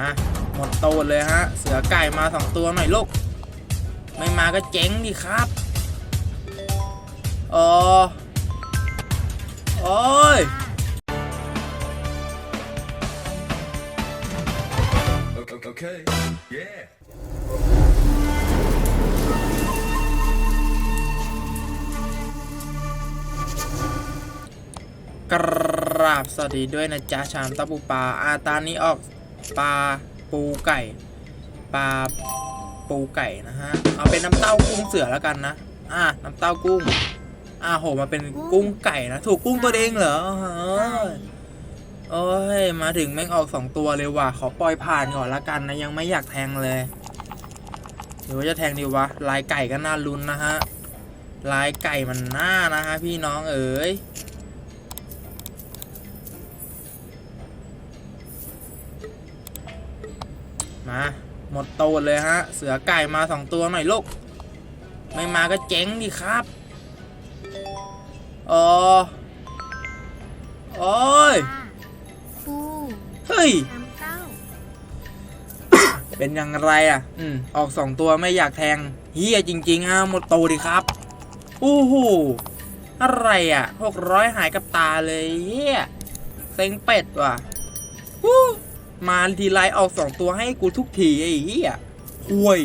อะหมดโตดเลยฮะ เสือไก่มาสองตัวหน่อยลูก ไม่มาก็เจ๊งดิครับเออโอ้ย Okay, okay. Yeah. กราบสวัสดีด้วยนะจ๊ะชามตะปูปลาอาตานี้ออก ปลาปูไก่ปลาปูไก่นะฮะ เอาเป็นน้ำเต้ากุ้งเสือแล้วกันนะ อะน้ำเต้ากุ้ง อะโหมาเป็นกุ้งไก่นะ ถูกกุ้งตัวเองเหรอเฮ้ยโอ้ย มาถึงแม่งออกสองตัวเลยว่ะ ขอปล่อยผ่านก่อนละกันนะ ยังไม่อยากแทงเลยหรือว่าจะแทงดีวะ ลายไก่ก็น่าลุ้นนะฮะ ลายไก่มันน่านะฮะพี่น้องเอ๋ย มาหมดโตดเลยฮะ เสือไก่มาสองตัวหน่อยลูก ไม่มาก็เจ๊งดิครับเออโอ้ยปูเฮ้ยน้ำเต้าเป็นยังไรอะ อืม ออกสองตัวไม่อยากแทงเฮียจริงๆอะหมดโตดิครับอู้หูอะไรอะหกร้อยหายกับตาเลยเฮียเซ็งเป็ดว่ะวู้ มาทีไรออกสองตัวให้กูทุกทีไอ้เฮียห่วย